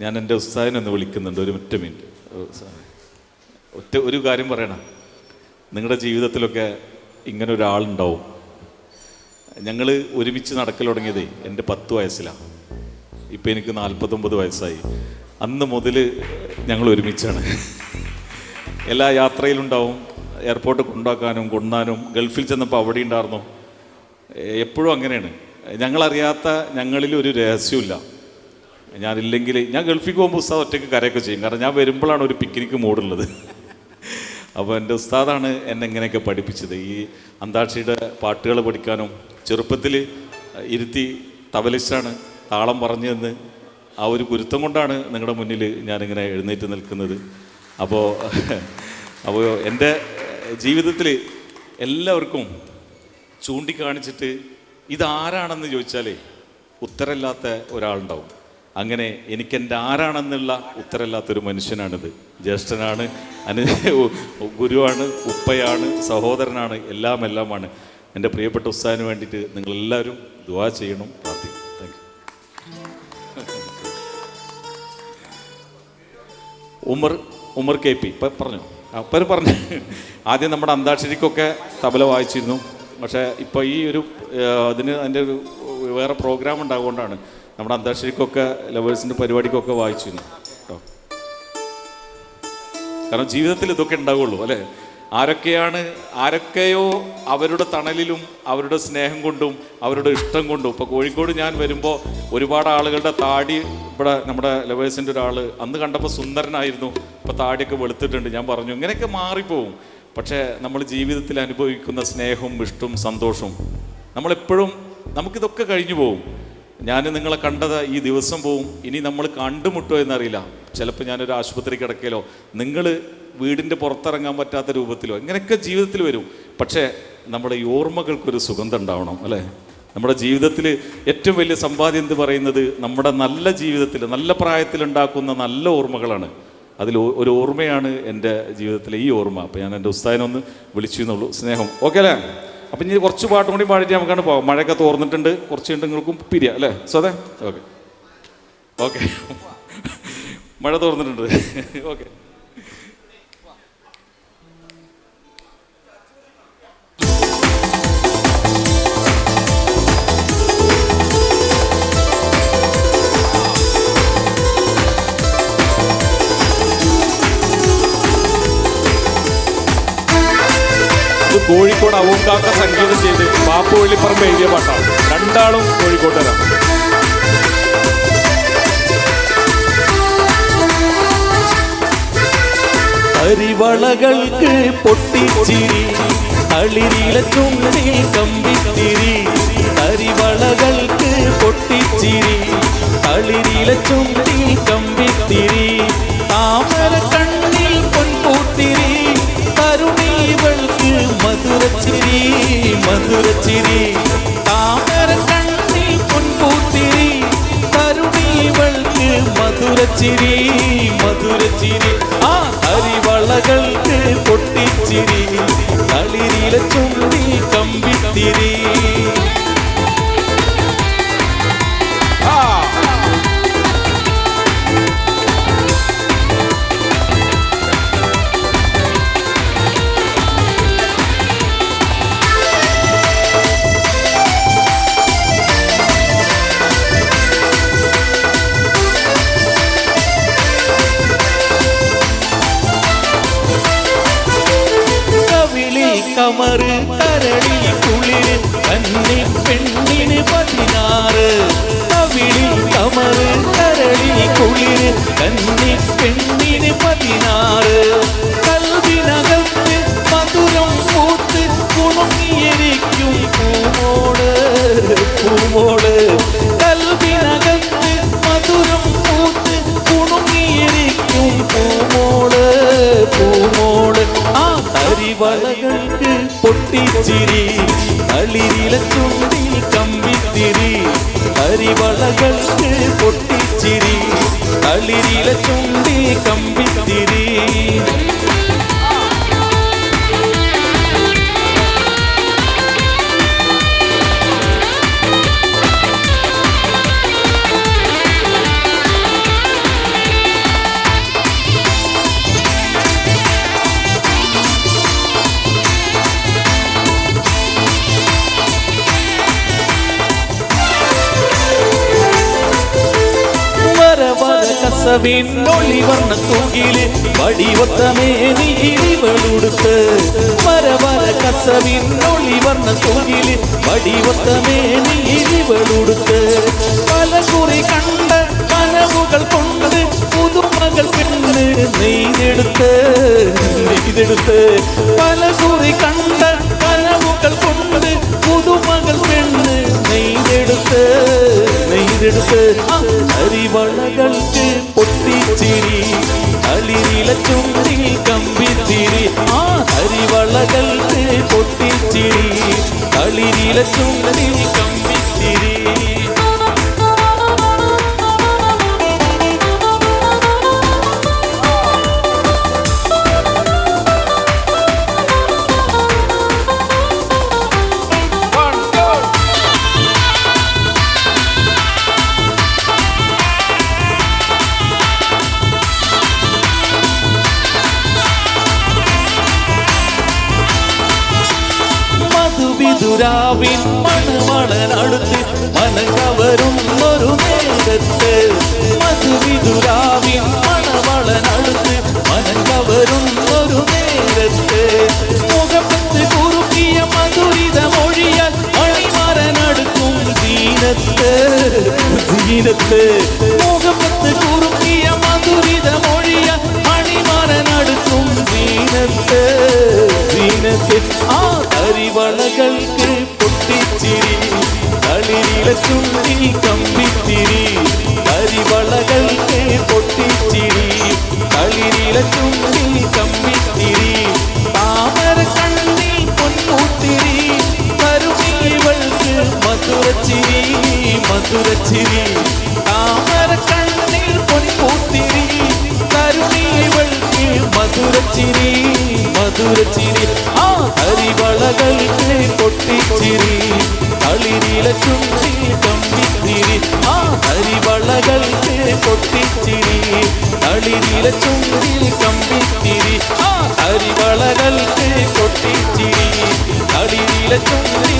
ഞാൻ എന്റെ ഉസ്താദിനെ ഒന്ന് വിളിക്കുന്നുണ്ട് ഒരു ഒറ്റ മിനിറ്റ്. ഒറ്റ ഒരു കാര്യം പറയണം. നിങ്ങളുടെ ജീവിതത്തിലൊക്കെ ഇങ്ങനെ ഒരാളുണ്ടാവും. ഞങ്ങൾ ഒരുമിച്ച് നടക്കൽ തുടങ്ങിയതേ എന്റെ പത്ത് വയസ്സിലാണ് ഇപ്പം എനിക്ക് നാൽപ്പത്തൊമ്പത് വയസ്സായി. അന്ന് മുതൽ ഞങ്ങൾ ഒരുമിച്ചാണ്. എല്ലാ യാത്രയിലുണ്ടാവും. എയർപോർട്ട് കൊണ്ടാക്കാനും കൊണ്ടാനും ഗൾഫിൽ ചെന്നപ്പോൾ അവിടെ ഉണ്ടായിരുന്നു. എപ്പോഴും അങ്ങനെയാണ്. ഞങ്ങളറിയാത്ത ഞങ്ങളിൽ ഒരു രഹസ്യമില്ല ഞാനില്ലെങ്കിൽ ഞാൻ ഗൾഫിൽ പോകുമ്പോൾ ഉസ്താദ് ഒറ്റയ്ക്ക് കരയൊക്കെ ചെയ്യും. കാരണം ഞാൻ വരുമ്പോഴാണ് ഒരു പിക്നിക്ക് മൂടുള്ളത് അപ്പോൾ എന്റെ ഉസ്താദാണ് എന്നെ ഇങ്ങനെയൊക്കെ പഠിപ്പിച്ചത്. ഈ അന്താക്ഷരിയുടെ പാട്ടുകൾ പഠിക്കാനും ചെറുപ്പത്തിൽ ഇരുത്തി തവലിച്ചാണ് താളം പറഞ്ഞു തന്ന് ആ ഒരു ഗുരുത്തം കൊണ്ടാണ് നിങ്ങളുടെ മുന്നിൽ ഞാനിങ്ങനെ എഴുന്നേറ്റ് നിൽക്കുന്നത്. അപ്പോൾ അപ്പോൾ എന്റെ ജീവിതത്തിൽ എല്ലാവർക്കും ചൂണ്ടിക്കാണിച്ചിട്ട് ഇതാരാണെന്ന് ചോദിച്ചാലേ ഉത്തരമില്ലാത്ത ഒരാളുണ്ടാവും. അങ്ങനെ എനിക്ക് എന്റെ ആരാണെന്നുള്ള ഉത്തരമില്ലാത്തൊരു മനുഷ്യനാണിത്. ജ്യേഷ്ഠനാണ് അനു ഗുരുവാണ് ഉപ്പയാണ് സഹോദരനാണ് എല്ലാം എല്ലാമാണ് എന്റെ പ്രിയപ്പെട്ട ഉസ്താദിന് വേണ്ടിയിട്ട് നിങ്ങളെല്ലാവരും ദുവാ ചെയ്യണം പ്രാർത്ഥിക്കും. Thank Umar Umar K P ഇപ്പം പറഞ്ഞു? അപ്പം പറഞ്ഞു. ആദ്യം നമ്മുടെ അന്താക്ഷരിക്കൊക്കെ തബല വായിച്ചിരുന്നു. പക്ഷേ ഇപ്പോൾ ഈ ഒരു അതിന് അതിന്റെ ഒരു വേറെ പ്രോഗ്രാം ഉണ്ടാകൊണ്ടാണ് നമ്മുടെ അന്താക്ഷരിക്കൊക്കെ ലവേഴ്സിന്റെ പരിപാടിക്കൊക്കെ വായിച്ചിരുന്നു. കേട്ടോ. കാരണം ജീവിതത്തിൽ ഇതൊക്കെ ഉണ്ടാവുള്ളൂ അല്ലേ? ആരൊക്കെയാണ് ആരൊക്കെയോ അവരുടെ തണലിലും അവരുടെ സ്നേഹം കൊണ്ടും അവരുടെ ഇഷ്ടം കൊണ്ടും. ഇപ്പോൾ കോഴിക്കോട് ഞാൻ വരുമ്പോൾ ഒരുപാട് ആളുകളുടെ താടി ഇവിടെ നമ്മുടെ ലവേഴ്സിന്റെ ഒരാൾ അന്ന് കണ്ടപ്പോൾ സുന്ദരനായിരുന്നു. ഇപ്പോൾ താടിയൊക്കെ വെളുത്തിട്ടുണ്ട് ഞാൻ പറഞ്ഞു ഇങ്ങനെയൊക്കെ മാറിപ്പോവും. പക്ഷേ നമ്മൾ ജീവിതത്തിൽ അനുഭവിക്കുന്ന സ്നേഹവും ഇഷ്ടവും സന്തോഷവും നമ്മളെപ്പോഴും നമുക്കിതൊക്കെ കഴിഞ്ഞു പോകും ഞാൻ നിങ്ങളെ കണ്ടത് ഈ ദിവസം പോവും. ഇനി നമ്മൾ കണ്ടുമുട്ടോ എന്നറിയില്ല. ചിലപ്പോൾ ഞാനൊരു ആശുപത്രി കിടക്കലോ നിങ്ങൾ വീടിന്റെ പുറത്തിറങ്ങാൻ പറ്റാത്ത രൂപത്തിലോ ഇങ്ങനെയൊക്കെ ജീവിതത്തിൽ വരും. പക്ഷേ നമ്മുടെ ഈ ഓർമ്മകൾക്കൊരു സുഗന്ധം ഉണ്ടാവണം അല്ലേ? നമ്മുടെ ജീവിതത്തിൽ ഏറ്റവും വലിയ സമ്പാദ്യം എന്ന് പറയുന്നത്? നമ്മുടെ നല്ല ജീവിതത്തിൽ നല്ല പ്രായത്തിലുണ്ടാക്കുന്ന നല്ല ഓർമ്മകളാണ്. അതിൽ ഒരു ഓർമ്മയാണ് എന്റെ ജീവിതത്തിലെ ഈ ഓർമ്മ. അപ്പോൾ ഞാൻ എന്റെ ഉസ്താദിനെ ഒന്ന് വിളിച്ചു എന്നുള്ളൂ. സ്നേഹം. ഓക്കെ അല്ലേ? അപ്പം ഇനി കുറച്ച് പാട്ടും കൂടി പാടിയിട്ട് നമുക്കാണ് പോകാം. മഴയൊക്കെ തോർന്നിട്ടുണ്ട്. കുറച്ച് നിങ്ങൾക്കും പിരിയാം അല്ലേ? സ്വതേ ഓക്കെ. ഓക്കെ. മഴ തോർന്നിട്ടുണ്ട്. ഓക്കെ. കോഴിക്കോട് അവൂക്കാക്ക സംഗീതം ചെയ്ത് പാപ്പു വെള്ളിപ്പറമ്പ് എഴുതിയ പാട്ടാണ്. രണ്ടാളും കോഴിക്കോട്ടുകാരാണ് അരിവളകൾക്ക് പൊട്ടിച്ചിരി അളിരില ചുണ്ടിൽ കമ്പിത്തിരി. മധുരച്ചിരി മധുരച്ചിരി ആ അരിവളകൾക്ക് പൊട്ടിച്ചിരി. തളിരില அமரு கரடி குளிர் கண்ணி பெண்ணின் பதினாறு പൊട്ടിച്ചിരി തളിരില ചുണ്ടിൽ കമ്പിത്തിരി തരിവളകൾക്ക് പൊട്ടിച്ചിരി തളിരില ചുണ്ടിൽ കമ്പിത്തിരി കസവിൻ ഒളിവർണ തൂകിൽ വടിവത്ത മേനിവളുടുത്ത് മരവര കസവിൻ ഒളിവർണ തൂകിൽ വടിവത്ത മേനിവളുടുത്ത് പല കുറി കണ്ട കനവുകൾ കൊണ്ട് പുതുമകൾ പെണ്ണ് നെയ്തെടുത്ത്. നെയ്തെടുത്ത്. പല കുറി കണ്ട കനവുകൾ കൊണ്ട് പുതുമകൾ പെണ്ണ് നെയ്തെടുത്ത്. നെയ്തെടുത്ത്. അരിവളകൾക്ക് പൊട്ടിച്ചിരി അലിരില ചുണ്ടിൽ കമ്പിത്തിരി ആ അരിവളകൾക്ക് പൊട്ടിച്ചിരി അളിരില ചുണ്ടിൽ കമ്പിത്തിരി മധുവിതുരാവിൻ മണമളനടുത്ത് മനകവരും ഒരു നേരത്ത് മധുവിതുരാവിൻ മണമളനടുത്ത് മനകവരും ഒരു നേരത്ത് മുഖപ്പത്ത് കുറുക്കിയ മധുരിത മൊഴിയാൽ മണിമരനടുക്കും ദീനത്ത് ദീനത്ത് ആ കരിവളകൾക്ക് പൊട്ടിച്ചിരി കളിരില ചുണ്ടി കമ്പിത്തിരി കരിവളകൾക്ക് പൊട്ടിച്ചിരി കളിരില ചുണ്ടി കളിരില ചുണ്ടി കമ്പിത്തിരി ആ കരിവളകൾക്ക് പൊട്ടിച്ചിരി കളിരില ചുണ്ടി കമ്പിത്തിരി